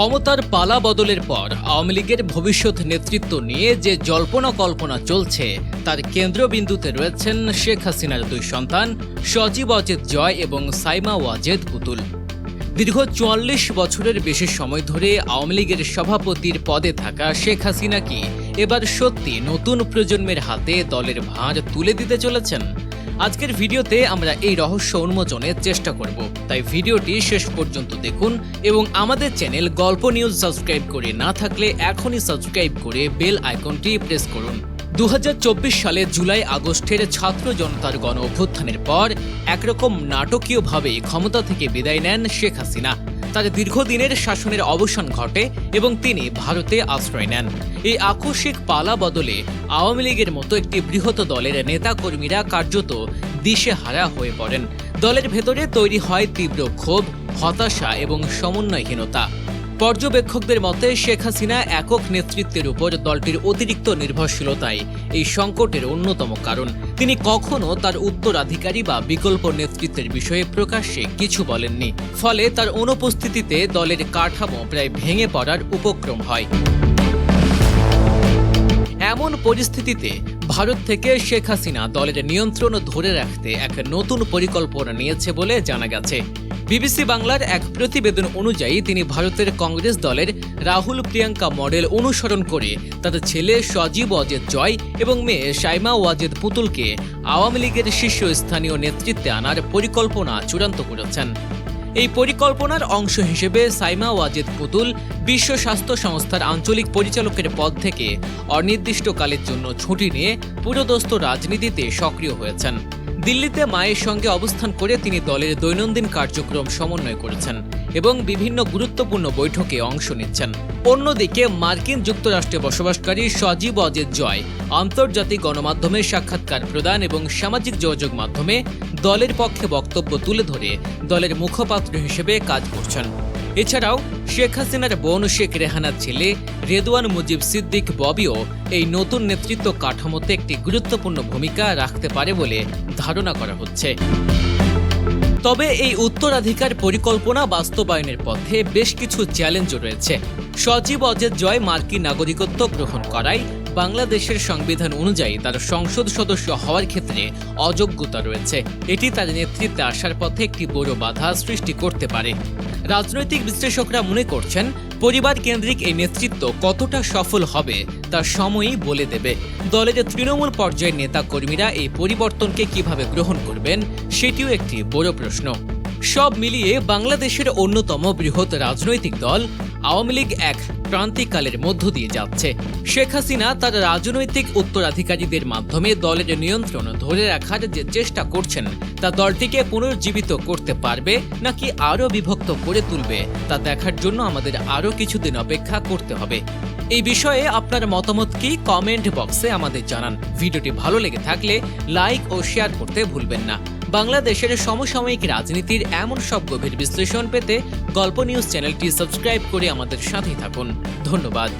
ক্ষমতার পালা বদলের পর আওয়ামী লীগের ভবিষ্যৎ নেতৃত্ব নিয়ে যে জল্পনা কল্পনা চলছে, তার কেন্দ্রবিন্দুতে রয়েছেন শেখ হাসিনার দুই সন্তান, সজীব অজেদ জয় এবং সাইমা ওয়াজেদ পুতুল। দীর্ঘ চুয়াল্লিশ বছরের বেশি সময় ধরে আওয়ামী লীগের সভাপতির পদে থাকা শেখ হাসিনা কি এবার সত্যি নতুন প্রজন্মের হাতে দলের ভাঁজ তুলে দিতে চলেছেন? আজকের ভিডিওতে আমরা এই রহস্য উন্মোচনের চেষ্টা করব। তাই ভিডিওটি শেষ পর্যন্ত দেখুন এবং আমাদের চ্যানেল গল্প নিউজ সাবস্ক্রাইব করে না থাকলে এখনই সাবস্ক্রাইব করে বেল আইকনটি প্রেস করুন। দু হাজার চব্বিশ সালে জুলাই আগস্টের ছাত্র জনতার গণ অভ্যুত্থানের পর একরকম নাটকীয়ভাবে ক্ষমতা থেকে বিদায় নেন শেখ হাসিনা। তার দীর্ঘদিনের শাসনের অবসান ঘটে এবং তিনি ভারতে আশ্রয় নেন। এই আকস্মিক পালা বদলে আওয়ামী লীগের মতো একটি বৃহৎ দলের নেতা কর্মীরা কার্যত দিশে হারা হয়ে পড়েন। দলের ভেতরে তৈরি হয় তীব্র ক্ষোভ, হতাশা এবং সমন্বয়হীনতা। পর্যবেক্ষকদের মতে, শেখ হাসিনা একক নেতৃত্বের উপর দলটির অতিরিক্ত নির্ভরশীলতাই এই সংকটের অন্যতম কারণ। তিনি কখনো তার উত্তরাধিকারী বা বিকল্প নেতৃত্বের বিষয়ে প্রকাশ্যে কিছু বলেননি। ফলে তার অনুপস্থিতিতে দলের কাঠামো প্রায় ভেঙে পড়ার উপক্রম হয়। এমন পরিস্থিতিতে ভারত থেকে শেখ হাসিনা দলের নিয়ন্ত্রণ ধরে রাখতে এক নতুন পরিকল্পনা নিয়েছে বলে জানা গেছে। বিবিসি বাংলার এক প্রতিবেদন অনুযায়ী তিনি ভারতের কংগ্রেস দলের রাহুল প্রিয়াঙ্কা মডেল অনুসরণ করে তাদের ছেলে সজীব ওয়াজেদ জয় এবং মেয়ে সাইমা ওয়াজেদ পুতুলকে আওয়ামী লীগের শীর্ষস্থানীয় নেতৃত্বে আনার পরিকল্পনা চূড়ান্ত করেছেন। এই পরিকল্পনার অংশ হিসেবে সাইমা ওয়াজেদ পুতুল বিশ্ব স্বাস্থ্য সংস্থার আঞ্চলিক পরিচালকের পদ থেকে অনির্দিষ্টকালের জন্য ছুটি নিয়ে পুরোদস্ত রাজনীতিতে সক্রিয় হয়েছেন। দিল্লিতে মায়ের সঙ্গে অবস্থান করে তিনি দলের দৈনন্দিন কার্যক্রম সমন্বয় করেছেন এবং বিভিন্ন গুরুত্বপূর্ণ বৈঠকে অংশ নিচ্ছেন। অন্যদিকে মার্কিন যুক্তরাষ্ট্রে বসবাসকারী সজীব অজেদ জয় আন্তর্জাতিক গণমাধ্যমে সাক্ষাৎকার প্রদান এবং সামাজিক যোগাযোগ মাধ্যমে দলের পক্ষে বক্তব্য তুলে ধরে দলের মুখপাত্র হিসেবে কাজ করছেন। এছাড়াও শেখ হাসিনার বোন শেখ রেহানার ছেলে রেদওয়ান মুজিব সিদ্দিক ববিও এই নতুন নেতৃত্ব কাঠামোতে একটি গুরুত্বপূর্ণ ভূমিকা রাখতে পারে বলে ধারণা করা হচ্ছে। তবে এই উত্তরাধিকার পরিকল্পনা বাস্তবায়নের পথে বেশ কিছু চ্যালেঞ্জও রয়েছে। সজীব অজেদ জয় মার্কিন নাগরিকত্ব গ্রহণ করায় বাংলাদেশের সংবিধান অনুযায়ী তার সংসদ সদস্য হওয়ার ক্ষেত্রে অযোগ্যতা রয়েছে। এটি তার নেতৃত্বে আসার পথে একটি বড় বাধা সৃষ্টি করতে পারে। রাজনৈতিক বিশ্লেষকরা মনে করছেন, পরিবার কেন্দ্রিক এই নেতৃত্ব কতটা সফল হবে তা সময়ই বলে দেবে। দলের তৃণমূল পর্যায়ের নেতা কর্মীরা এই পরিবর্তনকে কীভাবে গ্রহণ করবেন, সেটিও একটি বড় প্রশ্ন। সব মিলিয়ে বাংলাদেশের অন্যতম বৃহৎ রাজনৈতিক দল আওয়ামী লীগ এক ক্রান্তিকালের মধ্য দিয়ে যাচ্ছে। শেখ হাসিনা তার রাজনৈতিক উত্তরাধিকারীদের মাধ্যমে দলের নিয়ন্ত্রণ ধরে রাখার যে চেষ্টা করছেন, তা দলটিকে পুনর্জীবিত করতে পারবে নাকি আরও বিভক্ত করে তুলবে, তা দেখার জন্য আমাদের আরও কিছুদিন অপেক্ষা করতে হবে। এই বিষয়ে আপনার মতামত কি কমেন্ট বক্সে আমাদের জানান। ভিডিওটি ভালো লেগে থাকলে লাইক ও শেয়ার করতে ভুলবেন না। বাংলাদেশের সমসাময়িক রাজনীতির এমন সব গভীর বিশ্লেষণ পেতে গল্প নিউজ চ্যানেলটি সাবস্ক্রাইব করে আমাদের সাথেই থাকুন। ধন্যবাদ।